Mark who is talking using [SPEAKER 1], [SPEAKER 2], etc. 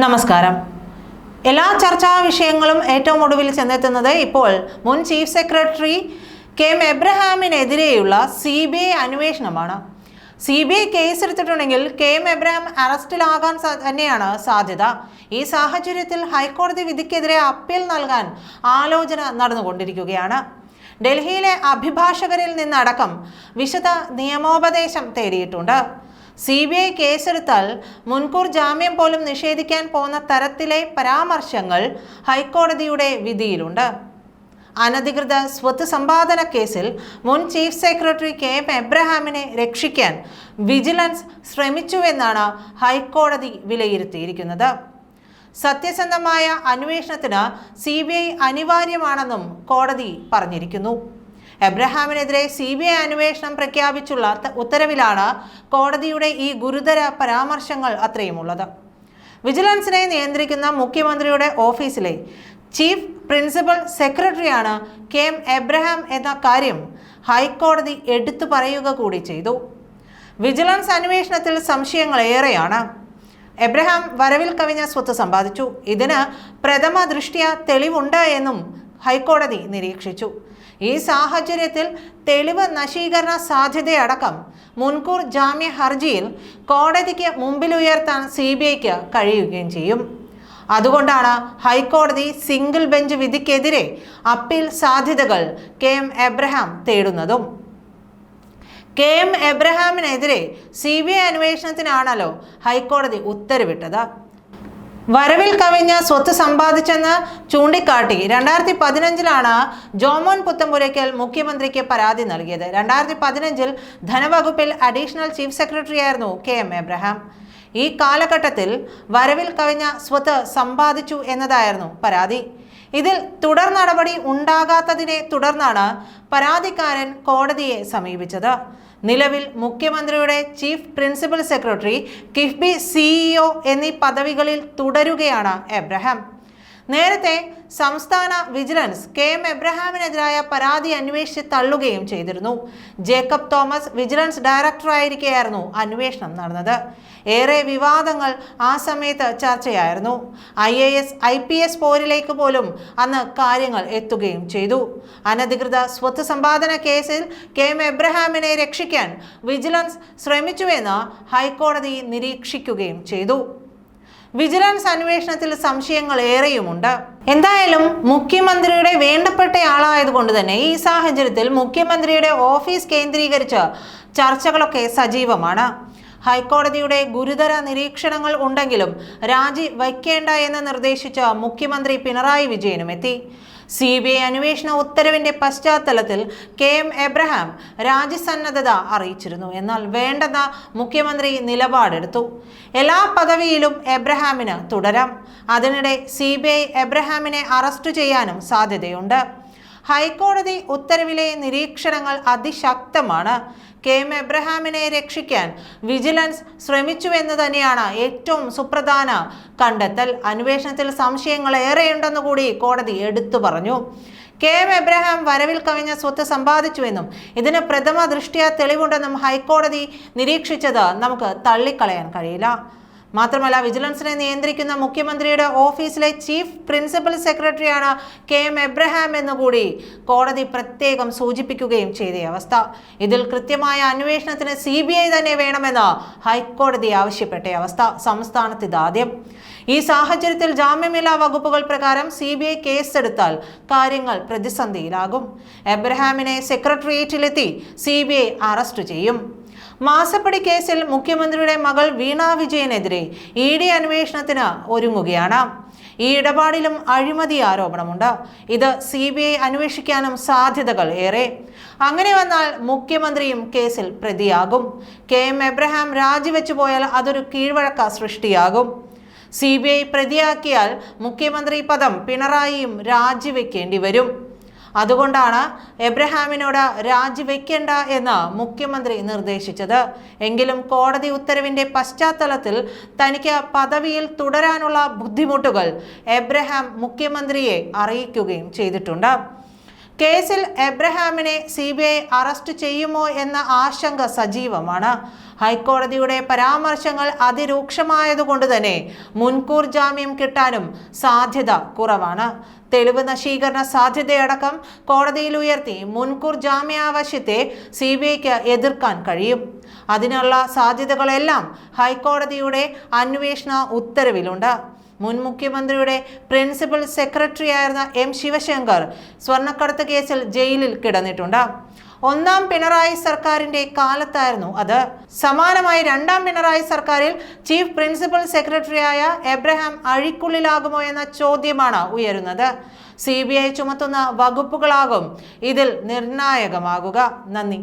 [SPEAKER 1] നമസ്കാരം. എല്ലാ ചർച്ചാ വിഷയങ്ങളും ഏറ്റവും ഒടുവിൽ ചെന്നെത്തുന്നത് ഇപ്പോൾ മുൻ ചീഫ് സെക്രട്ടറി കെ എം എബ്രഹാമിനെതിരെയുള്ള സി ബി ഐ അന്വേഷണമാണ്. സി ബി ഐ കേസ് എടുത്തിട്ടുണ്ടെങ്കിൽ കെ എം എബ്രഹാം അറസ്റ്റിലാകാൻ തന്നെയാണ് സാധ്യത. ഈ സാഹചര്യത്തിൽ ഹൈക്കോടതി വിധിക്കെതിരെ അപ്പീൽ നൽകാൻ ആലോചന നടന്നുകൊണ്ടിരിക്കുകയാണ്. ഡൽഹിയിലെ അഭിഭാഷകരിൽ നിന്നടക്കം വിശദ നിയമോപദേശം തേടിയിട്ടുണ്ട്. സി ബി ഐ കേസെടുത്താൽ മുൻകൂർ ജാമ്യം പോലും നിഷേധിക്കാൻ പോകുന്ന തരത്തിലെ പരാമർശങ്ങൾ ഹൈക്കോടതിയുടെ വിധിയിലുണ്ട്. അനധികൃത സ്വത്ത് സമ്പാദന കേസിൽ മുൻ ചീഫ് സെക്രട്ടറി കെ എം എബ്രഹാമിനെ രക്ഷിക്കാൻ വിജിലൻസ് ശ്രമിച്ചുവെന്നാണ് ഹൈക്കോടതി വിലയിരുത്തിയിരിക്കുന്നത്. സത്യസന്ധമായ അന്വേഷണത്തിന് സി ബി ഐ അനിവാര്യമാണെന്നും കോടതി പറഞ്ഞിരിക്കുന്നു. എബ്രഹാമിനെതിരെ സി ബി ഐ അന്വേഷണം പ്രഖ്യാപിച്ചുള്ള ഉത്തരവിലാണ് കോടതിയുടെ ഈ ഗുരുതര പരാമർശങ്ങൾ അത്രയുമുള്ളത്. വിജിലൻസിനെ നിയന്ത്രിക്കുന്ന മുഖ്യമന്ത്രിയുടെ ഓഫീസിലെ ചീഫ് പ്രിൻസിപ്പൽ സെക്രട്ടറിയാണ് കെ എം എബ്രഹാം എന്ന കാര്യം ഹൈക്കോടതി എടുത്തു പറയുക കൂടി ചെയ്തു. വിജിലൻസ് അന്വേഷണത്തിൽ സംശയങ്ങൾ ഏറെയാണ്. എബ്രഹാം വരവിൽ കവിഞ്ഞ സ്വത്ത് സമ്പാദിച്ചു. ഇതിന് പ്രഥമ ദൃഷ്ട്യ തെളിവുണ്ട് എന്നും ഹൈക്കോടതി നിരീക്ഷിച്ചു. ഈ സാഹചര്യത്തിൽ തെളിവ് നശീകരണ സാധ്യതയടക്കം മുൻകൂർ ജാമ്യ ഹർജിയിൽ കോടതിക്ക് മുമ്പിൽ ഉയർത്താൻ സി ബി ഐക്ക് കഴിയുകയും ചെയ്യും. അതുകൊണ്ടാണ് ഹൈക്കോടതി സിംഗിൾ ബെഞ്ച് വിധിക്കെതിരെ അപ്പീൽ സാധ്യതകൾ കെ എം എബ്രഹാം തേടുന്നതും. കെ എം എബ്രഹാമിനെതിരെ സി ബി ഐ അന്വേഷണത്തിനാണല്ലോ ഹൈക്കോടതി ഉത്തരവിട്ടത്. വരവിൽ കവിഞ്ഞ സ്വത്ത് സമ്പാദിച്ചെന്ന് ചൂണ്ടിക്കാട്ടി രണ്ടായിരത്തി പതിനഞ്ചിലാണ് ജോമോൻ പുത്തമ്പുരയ്ക്കൽ മുഖ്യമന്ത്രിക്ക് പരാതി നൽകിയത്. രണ്ടായിരത്തി പതിനഞ്ചിൽ ധനവകുപ്പിൽ അഡീഷണൽ ചീഫ് സെക്രട്ടറി ആയിരുന്നു കെ എം എബ്രഹാം. ഈ കാലഘട്ടത്തിൽ വരവിൽ കവിഞ്ഞ സ്വത്ത് സമ്പാദിച്ചു എന്നതായിരുന്നു പരാതി. ഇതിൽ തുടർ നടപടി ഉണ്ടാകാത്തതിനെ തുടർന്നാണ് പരാതിക്കാരൻ കോടതിയെ സമീപിച്ചത്. നിലവിൽ മുഖ്യമന്ത്രിയുടെ chief principal secretary KIIFB CEO എന്നീ പദവികളിൽ തുടരുകയാണ് എബ്രഹാം. നേരത്തെ സംസ്ഥാന വിജിലൻസ് കെ എം എബ്രഹാമിനെതിരായ പരാതി അന്വേഷിച്ച് തള്ളുകയും ചെയ്തിരുന്നു. ജേക്കബ് തോമസ് വിജിലൻസ് ഡയറക്ടറായിരിക്കെയായിരുന്നു അന്വേഷണം നടന്നത്. ഏറെ വിവാദങ്ങൾ ആ സമയത്ത് ചർച്ചയായിരുന്നു. I A S I P S പോരിലേക്ക് പോലും അന്ന് കാര്യങ്ങൾ എത്തുകയും ചെയ്തു. അനധികൃത സ്വത്ത് സമ്പാദന കേസിൽ കെ എം എബ്രഹാമിനെ രക്ഷിക്കാൻ വിജിലൻസ് ശ്രമിച്ചുവെന്ന് ഹൈക്കോടതി നിരീക്ഷിക്കുകയും ചെയ്തു. വിജിലൻസ് അന്വേഷണത്തിൽ സംശയങ്ങൾ ഏറെയുമുണ്ട്. എന്തായാലും മുഖ്യമന്ത്രിയുടെ വേണ്ടപ്പെട്ട വേണ്ടപ്പെട്ടയാളായതുകൊണ്ട് തന്നെ ഈ സാഹചര്യത്തിൽ മുഖ്യമന്ത്രിയുടെ ഓഫീസ് കേന്ദ്രീകരിച്ച് ചർച്ചകളൊക്കെ സജീവമാണ്. ഹൈക്കോടതിയുടെ ഗുരുതര നിരീക്ഷണങ്ങൾ ഉണ്ടെങ്കിലും രാജി വയ്ക്കേണ്ട എന്ന് നിർദ്ദേശിച്ച മുഖ്യമന്ത്രി പിണറായി വിജയനും എത്തി സി ബി ഐ അന്വേഷണ ഉത്തരവിന്റെ പശ്ചാത്തലത്തിൽ കെ എം എബ്രഹാം രാജ്യസന്നദ്ധത അറിയിച്ചിരുന്നു. എന്നാൽ വേണ്ടെന്ന മുഖ്യമന്ത്രി നിലപാടെടുത്തു. എല്ലാ പദവിയിലും എബ്രഹാമിന് തുടരാം. അതിനിടെ സി ബി ഐ എബ്രഹാമിനെ അറസ്റ്റ് ചെയ്യാനും സാധ്യതയുണ്ട്. ഹൈക്കോടതി ഉത്തരവിലെ നിരീക്ഷണങ്ങൾ അതിശക്തമാണ്. കെ എം എബ്രഹാമിനെ രക്ഷിക്കാൻ വിജിലൻസ് ശ്രമിച്ചുവെന്ന് തന്നെയാണ് ഏറ്റവും സുപ്രധാന കണ്ടെത്തൽ. അന്വേഷണത്തിൽ സംശയങ്ങൾ ഏറെയുണ്ടെന്ന് കൂടി കോടതി എടുത്തു പറഞ്ഞു. കെ എം എബ്രഹാം വരവിൽ കവിഞ്ഞ സ്വത്ത് സമ്പാദിച്ചുവെന്നും ഇതിന് പ്രഥമ ദൃഷ്ടിയ തെളിവുണ്ടെന്നും ഹൈക്കോടതി നിരീക്ഷിച്ചത് നമുക്ക് തള്ളിക്കളയാൻ കഴിയില്ല. മാത്രമല്ല വിജിലൻസിനെ നിയന്ത്രിക്കുന്ന മുഖ്യമന്ത്രിയുടെ ഓഫീസിലെ ചീഫ് പ്രിൻസിപ്പൽ സെക്രട്ടറിയാണ് കെ എം എബ്രഹാം എന്നുകൂടി കോടതി പ്രത്യേകം സൂചിപ്പിക്കുകയും ചെയ്ത അവസ്ഥ. ഇതിൽ കൃത്യമായ അന്വേഷണത്തിന് സി ബി ഐ തന്നെ വേണമെന്ന് ഹൈക്കോടതി ആവശ്യപ്പെട്ട അവസ്ഥ സംസ്ഥാനത്ത് ഇതാദ്യം ഈ സാഹചര്യത്തിൽ ജാമ്യമില്ലാ വകുപ്പുകൾ പ്രകാരം സി ബി ഐ കേസെടുത്താൽ കാര്യങ്ങൾ പ്രതിസന്ധിയിലാകും. എബ്രഹാമിനെ സെക്രട്ടേറിയറ്റിലെത്തി സി ബി ഐ അറസ്റ്റ് ചെയ്യും. മാസപ്പടി കേസിൽ മുഖ്യമന്ത്രിയുടെ മകൾ വീണ വിജയനെതിരെ ഇ ഡി അന്വേഷണത്തിന് ഒരുങ്ങുകയാണ്. ഈ ഇടപാടിലും അഴിമതി ആരോപണമുണ്ട്. ഇത് സി ബി ഐ അന്വേഷിക്കാനും സാധ്യതകൾ ഏറെ. അങ്ങനെ വന്നാൽ മുഖ്യമന്ത്രിയും കേസിൽ പ്രതിയാകും. കെ എം എബ്രഹാം രാജിവെച്ചു പോയാൽ അതൊരു കീഴ്വഴക്ക സൃഷ്ടിയാകും. സി ബി ഐ പ്രതിയാക്കിയാൽ മുഖ്യമന്ത്രി പദം പിണറായിയും രാജിവെക്കേണ്ടി വരും. അതുകൊണ്ടാണ് എബ്രഹാമിനോട് രാജിവെക്കേണ്ട എന്ന് മുഖ്യമന്ത്രി നിർദ്ദേശിച്ചത്. എങ്കിലും കോടതി ഉത്തരവിന്റെ പശ്ചാത്തലത്തിൽ തനിക്ക് പദവിയിൽ തുടരാനുള്ള ബുദ്ധിമുട്ടുകൾ എബ്രഹാം മുഖ്യമന്ത്രിയെ അറിയിക്കുകയും ചെയ്തിട്ടുണ്ട്. കേസിൽ എബ്രഹാമിനെ സി ബി ഐ അറസ്റ്റ് ചെയ്യുമോ എന്ന ആശങ്ക സജീവമാണ്. ഹൈക്കോടതിയുടെ പരാമർശങ്ങൾ അതിരൂക്ഷമായതുകൊണ്ട് തന്നെ മുൻകൂർ ജാമ്യം കിട്ടാനും സാധ്യത കുറവാണ്. തെളിവ് നശീകരണ സാധ്യതയടക്കം കോടതിയിൽ ഉയർത്തി മുൻകൂർ ജാമ്യാവശ്യത്തെ സി ബി ഐക്ക് എതിർക്കാൻ കഴിയും. അതിനുള്ള സാധ്യതകളെല്ലാം ഹൈക്കോടതിയുടെ അന്വേഷണ ഉത്തരവിലുണ്ട്. മുൻ മുഖ്യമന്ത്രിയുടെ പ്രിൻസിപ്പൽ സെക്രട്ടറി ആയിരുന്ന എം ശിവശങ്കർ സ്വർണക്കടത്ത് കേസിൽ ജയിലിൽ കിടന്നിട്ടുണ്ട്. ഒന്നാം പിണറായി സർക്കാരിന്റെ കാലത്തായിരുന്നു അത്. സമാനമായി രണ്ടാം പിണറായി സർക്കാരിൽ ചീഫ് പ്രിൻസിപ്പൽ സെക്രട്ടറിയായ എബ്രഹാം അഴിക്കുള്ളിലാകുമോ എന്ന ചോദ്യമാണ് ഉയരുന്നത്. സി ചുമത്തുന്ന വകുപ്പുകളാകും ഇതിൽ നിർണായകമാകുക. നന്ദി.